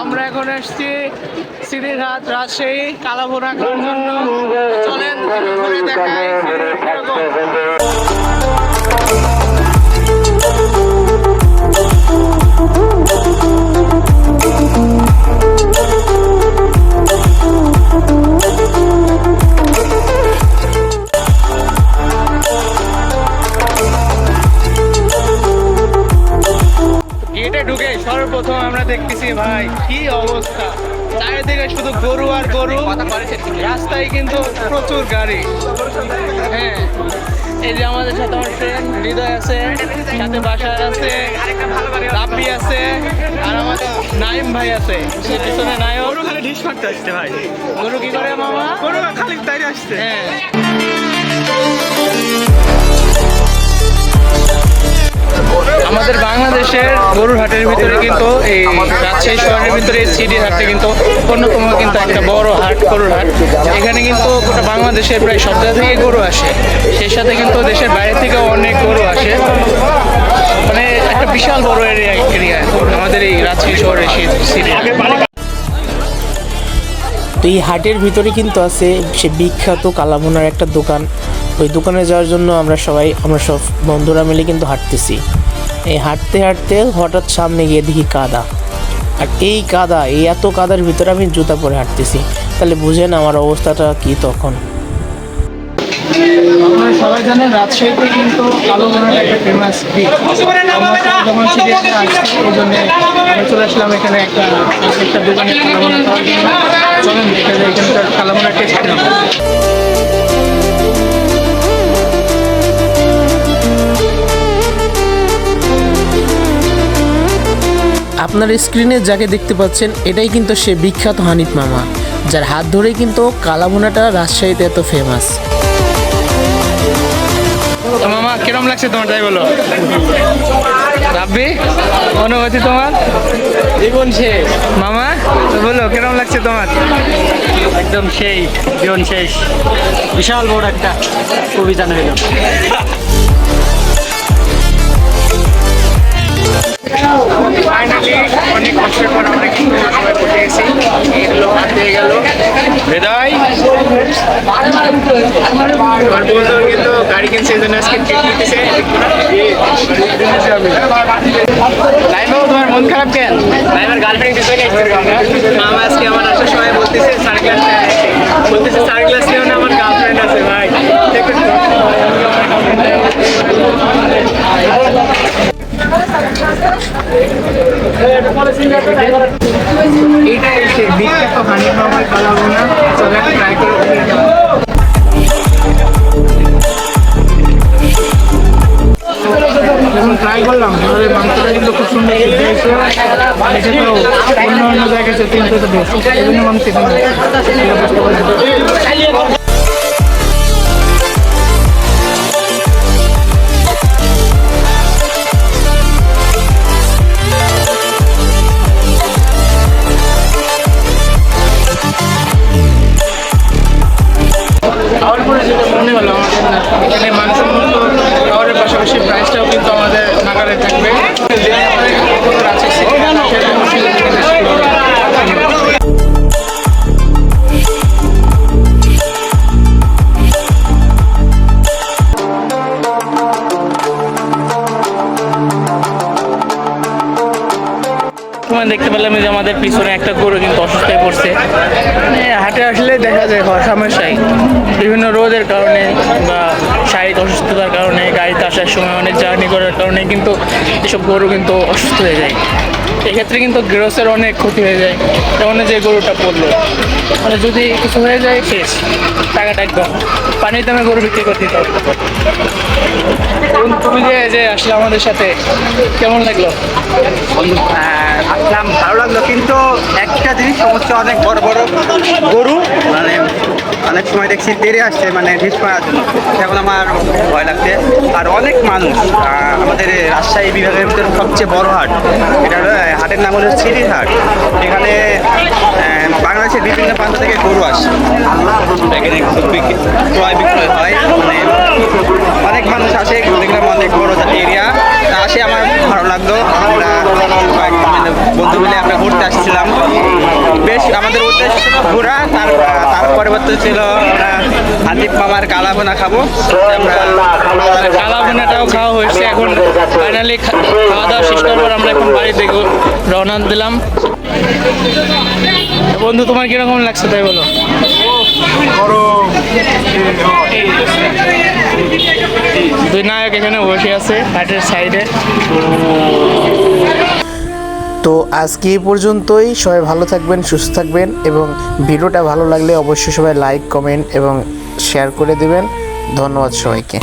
আমরা এখন এসেছি সিঁড়িরহাট রাজশাহী কালাভোনা খাওয়ার জন্য। চলেন ঘুরে ভাই কি অবস্থা? চারিদিকে শুধু গরু আর গরু রাস্তায় কিন্তু প্রচুর গাড়ি। হ্যাঁ এই যে আমাদের সাথে আমার ফ্রেন্ড হৃদয় আছে সাথে বাসার আছে রাব্বি আছে আর আমাদের নাইম ভাই আছে। সে পিছনে নায়ক। গরু খালি ঢিস মারতে আসছে ভাই। গরু কি করে মামা? গরু খালি তাই আসছে। হ্যাঁ। আমাদের বাংলাদেশের গরুর হাটের ভিতরে কিন্তু এই রাজশাহী শহরের ভিতরে সিডি হাটটা কিন্তু অন্যতম কিন্তু একটা বড় হাট গরুর হাট। এখানে কিন্তু গোটা বাংলাদেশের প্রায় সব জায়গা থেকে গরু আসে। সেই সাথে কিন্তু দেশের বাইরে থেকেও অনেক গরু আসে। মানে একটা বিশাল বড় এরিয়া এরিয়া আমাদের এই রাজশাহী শহরের সিডি তো এই হাটের ভিতরে কিন্তু আছে সে বিখ্যাত কালাভুনার একটা দোকান। ওই দোকানে যাওয়ার জন্য আমরা সবাই আমরা সব বন্ধুরা মিলে কিন্তু হাঁটতেছি। এই হাঁটতে হাঁটতে হঠাৎ সামনে গিয়ে দেখি কাদা। আর এই কাদা, এই এত কাদার ভিতরে আমি জুতা পরে হাঁটতেছি। তাহলে বুঝেন আমার অবস্থাটা কি তখন। সবাই জানেন, রাজশাহীতে কিন্তু কালো একটা ফেমাস বিচ আমরা চলে আসলাম এখানে একটা একটা দোকানে কালো চলেন কালো আপনার স্ক্রিনে যাকে দেখতে পাচ্ছেন এটাই কিন্তু সে বিখ্যাত হানিফ মামা যার হাত ধরেই কিন্তু কালাভুনাটা রাজশাহীতে এত ফেমাস মামা কিরম লাগছে তোমার? তাই বলো। রাব্বি অনুভূতি তোমার? জীবন শেষ। মামা বলো কিরম লাগছে তোমার? একদম সেই জীবন শেষ। বিশাল বড় একটা অভিযান হইল কিন্তু গাড়ি কিনছে এই তোমার মন খারাপ কেন লাইভের গার্লফ্রেন্ড আসছে মামা আজকে আমার আসার সময় বলতেছে বলতেছে সানগ্লাস নিয়েও না আমার গার্লফ্রেন্ড আছে ভাই এইটাই সেই বিখ্যাত হানি মামার কালাবো না চলে ট্রাই করে ট্রাই করলাম তাহলে মাংসটা কিন্তু খুব সুন্দর সিদ্ধ হয়েছে। এটা তো অন্য অন্য জায়গায় সে তিনটে তো বেশ মানুষ মনে হলো, আমাদের এখানে খাওয়ারের পাশাপাশি প্রাইসটাও কিন্তু আমাদের নাগালে থাকবে। যে আমাদের কোনো রাজশাহী city না, সেটা হচ্ছে এখানে তোমার দেখতে পেলাম যে আমাদের পিছনে একটা গরু কিন্তু অসুস্থ হয়ে পড়ছে। মানে হাটে আসলে দেখা যায় সমস্যায় বিভিন্ন রোদের কারণে বা আসার সময় অনেক জার্নি করার কারণে কিন্তু এসব গরু কিন্তু অসুস্থ হয়ে যায়। এক্ষেত্রে কিন্তু গ্রোসের অনেক ক্ষতি হয়ে যায়। যেমন যে গরুটা পড়ল মানে যদি কিছু হয়ে যায়, শেষ। টাকাটা একদম পানির দামে গরু বিক্রি করে দিতে হবে। তুমি যে যে আসলে আমাদের সাথে, কেমন লাগল? আসলাম ভালো লাগল, কিন্তু একটা জিনিস সমস্যা, অনেক বড় বড় গরু মানে অনেক সময় দেখছি তেড়ে আসছে মানে ঢিস মারার জন্য এখন আমার ভয় লাগছে। আর অনেক মানুষ আমাদের রাজশাহী বিভাগের ভিতরে সবচেয়ে বড় হাট, এটা হাটের নাম হলো সিরিজ হাট। এখানে বাংলাদেশের বিভিন্ন প্রান্ত থেকে গরু আসে। এখানে ক্রয় বিক্রয় হয় মানে অনেক মানুষ আসে দেখলাম অনেক বড় এরিয়া আসে আমার ভালো লাগল আমরা কয়েক মানে বন্ধু মিলে আমরা ঘুরতে আসছিলাম। বেশ, আমাদের উদ্দেশ্য ছিল ঘোরা, তার তার পরিবর্তে ছিল হাতিফ মামার কালাবোনা খাব। আমরা কালা বোনাটাও খাওয়া হয়েছে, এখন ফাইনালি খাওয়া দাওয়া শেষ করার পর আমরা এখন বাড়ি থেকে রওনা দিলাম। বন্ধু, তোমার কীরকম লাগছে তাই বলো? দুই নায়ক এখানে বসে আছে, হাটের সাইডে তো আজকে এই পর্যন্তই। সবাই ভালো থাকবেন, সুস্থ থাকবেন এবং ভিডিওটা ভালো লাগলে অবশ্যই সবাই লাইক কমেন্ট এবং শেয়ার করে দেবেন। ধন্যবাদ সবাইকে।